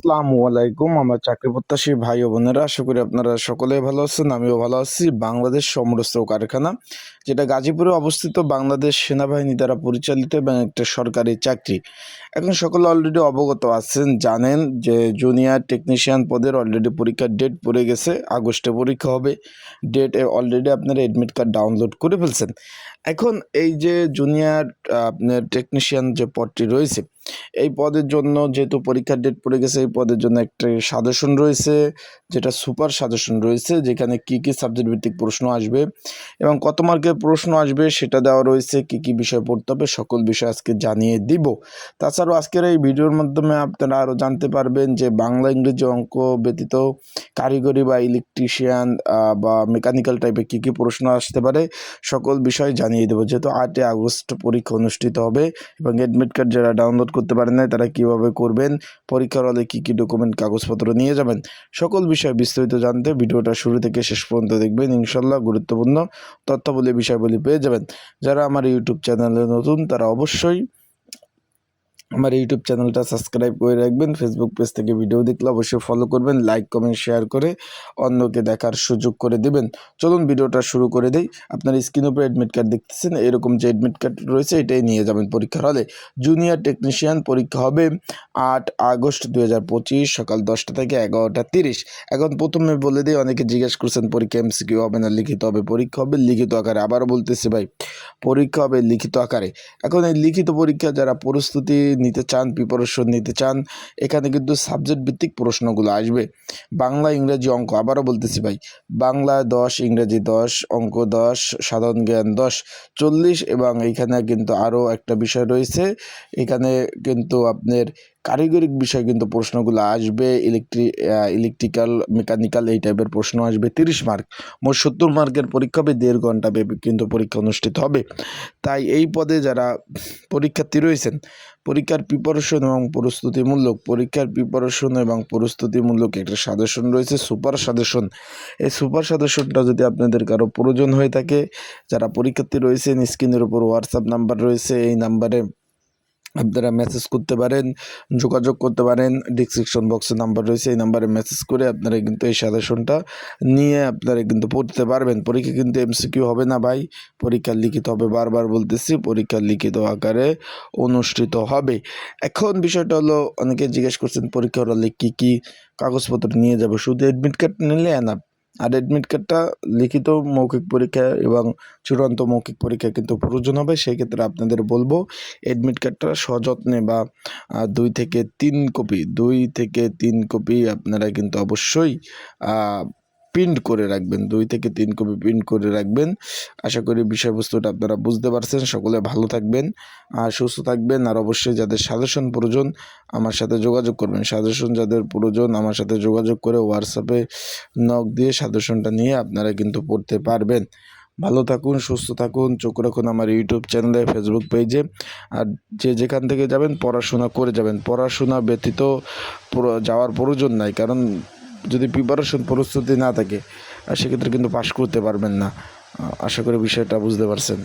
আসসালামু আলাইকুম। আমার চাকরি প্রত্যাশী ভাই ও বোনেরা, আশা করি আপনারা সকলেই ভালো আছেন, আমিও ভালো আছি। বাংলাদেশ সমরস্ত কারখানা, যেটা গাজীপুরে অবস্থিত বাংলাদেশ সেনাবাহিনী দ্বারা পরিচালিত এবং একটা সরকারি চাকরি। এখন সকলে অলরেডি অবগত আছেন, জানেন যে জুনিয়র টেকনিশিয়ান পদের অলরেডি পরীক্ষার ডেট পড়ে গেছে, আগস্টে পরীক্ষা হবে। ডেট অলরেডি আপনারা এডমিট কার্ড ডাউনলোড করে ফেলছেন। এখন এই যে জুনিয়র আপনার টেকনিশিয়ান যে পদটি রয়েছে এই পদের জন্য যেহেতু পরীক্ষার ডেট পড়ে গেছে, এই পদের জন্য একটা সাজেশন রয়েছে, যেটা সুপার সাজেশন রয়েছে, যেখানে কি কি সাবজেক্ট ভিত্তিক প্রশ্ন আসবে এবং কত মার্কের প্রশ্ন আসবে সেটা দেওয়া রয়েছে, কি কি বিষয় পড়তে হবে সকল বিষয় আজকে জানিয়ে দিব। তাছাড়াও আজকের এই ভিডিওর মাধ্যমে আপনারা আরও জানতে পারবেন যে বাংলা ইংরেজি অঙ্ক ব্যতীত কারিগরি বা ইলেকট্রিশিয়ান বা মেকানিক্যাল টাইপের কী কী প্রশ্ন আসতে পারে সকল বিষয় জানিয়ে দেবো। যেহেতু আটই আগস্ট পরীক্ষা অনুষ্ঠিত হবে এবং অ্যাডমিট কার্ড যারা ডাউনলোড করতে পারেন না তারা কীভাবে করবেন, পরীক্ষার হলে কী কী ডকুমেন্ট কাগজপত্র নিয়ে যাবেন, সকল বিষয়ে বিস্তারিত জানতে ভিডিওটা শুরু থেকে শেষ পর্যন্ত দেখবেন ইনশাল্লাহ গুরুত্বপূর্ণ তথ্যাবলী বিষয়গুলি পেয়ে যাবেন। যারা আমার ইউটিউব চ্যানেলে নতুন, তারা অবশ্যই আমার ইউটিউব চ্যানেলটা সাবস্ক্রাইব করে রাখবেন। ফেসবুক পেজ থেকে ভিডিও দেখলে অবশ্যই ফলো করবেন। লাইক কমেন্ট শেয়ার করে অন্যকে দেখার সুযোগ করে দেবেন। চলুন ভিডিওটা শুরু করে দেই। আপনার স্ক্রিন উপরে অ্যাডমিট কার্ড দেখতেছেন। এরকম যে অ্যাডমিট কার্ড রয়েছে, এটাই নিয়ে যাবেন পরীক্ষার হলে। জুনিয়র টেকনিশিয়ান পরীক্ষা হবে আট আগস্ট দুহাজার পঁচিশ সকাল দশটা থেকে এগারোটা তিরিশ। এখন প্রথমে বলে দিই, অনেকে জিজ্ঞেস করছেন, পরীক্ষা এমসিকিউ হবে না লিখিত হবে? পরীক্ষা হবে লিখিত আকারে। আবারও বলতেছি ভাই, পরীক্ষা হবে লিখিত আকারে। এখন এই লিখিত পরীক্ষা যারা প্রস্তুতি নিতে চান প্রিপারেশন নিতে চান, এখানে কিন্তু সাবজেক্ট ভিত্তিক প্রশ্নগুলো আসবে। বাংলা, ইংরেজি অঙ্ক, আবারও বলতেছি ভাই, বাংলা দশ, ইংরেজি দশ, অঙ্ক দশ, সাধারণ জ্ঞান দশ, চল্লিশ এবং এইখানে কিন্তু আরও একটা বিষয় রয়েছে, এখানে কিন্তু আপনার কারিগরিক বিষয় কিন্তু প্রশ্নগুলো আসবে ইলেকট্রি ইলেকট্রিক্যাল মেকানিক্যাল এই টাইপের প্রশ্ন আসবে, তিরিশ মার্ক মোট সত্তর মার্কের পরীক্ষা হবে, দেড় ঘণ্টা ব্যাপী কিন্তু পরীক্ষা অনুষ্ঠিত হবে। তাই এই পদে যারা পরীক্ষার্থী রয়েছেন, পরীক্ষার প্রিপারেশন এবং প্রস্তুতিমূলক, পরীক্ষার প্রিপারেশন এবং প্রস্তুতিমূলক একটা সাজেশন রয়েছে সুপার সাজেশন এই সুপার সাজেশনটা যদি আপনাদের কারও প্রয়োজন হয়ে থাকে, যারা পরীক্ষার্থী রয়েছেন স্ক্রিনের উপর হোয়াটসঅ্যাপ নাম্বার রয়েছে, এই নাম্বারে আপনারা মেসেজ করতে পারেন, যোগাযোগ করতে পারেন ডিসক্রিপশন বক্সে নাম্বার রয়েছে, এই নাম্বারে মেসেজ করে আপনারা কিন্তু এই সাজেশনটা নিয়ে আপনারা কিন্তু পড়তে পারবেন। পরীক্ষা কিন্তু এমসিকিউ হবে না ভাই, পরীক্ষা লিখিত হবে, বারবার বলতেছি, পরীক্ষা লিখিত আকারে অনুষ্ঠিত হবে। এখন বিষয়টা হলো, অনেকে জিজ্ঞেস করছেন পরীক্ষা হলে কী কী কাগজপত্র নিয়ে যাবে? শুধু অ্যাডমিট কার্ড নিলে না আর অ্যাডমিট কার্ডটা লিখিত মৌখিক পরীক্ষা এবং চূড়ান্ত মৌখিক পরীক্ষা কিন্তু প্রয়োজন হবে। সেই ক্ষেত্রে আপনাদের বলব অ্যাডমিট কার্ডটা সযত্নে বা দুই থেকে তিন কপি দুই থেকে তিন কপি আপনারা কিন্তু অবশ্যই প্রিন্ট করে রাখবেন, দুই থেকে তিন কপি প্রিন্ট করে রাখবেন। আশা করি বিষয়বস্তুটা আপনারা বুঝতে পারছেন। সকলে ভালো থাকবেন আর সুস্থ থাকবেন। আর অবশ্যই যাদের সাজেশন প্রয়োজন আমার সাথে যোগাযোগ করবেন। সাজেশন যাদের প্রয়োজন আমার সাথে যোগাযোগ করে হোয়াটসঅ্যাপে নক দিয়ে সাজেশনটা নিয়ে আপনারা কিন্তু পড়তে পারবেন। ভালো থাকুন, সুস্থ থাকুন। চোখ রাখুন আমার ইউটিউব চ্যানেলে ফেসবুক পেজে আর যে যেখান থেকে যাবেন, পড়াশোনা করে যাবেন। পড়াশোনা ব্যতীত যাওয়ার প্রয়োজন নাই। কারণ যদি প্রিপারেশন প্রস্তুতি না থাকে সেক্ষেত্রে কিন্তু পাশ করতে পারবেন না। আশা করি বিষয়টা বুঝতে পারছেন।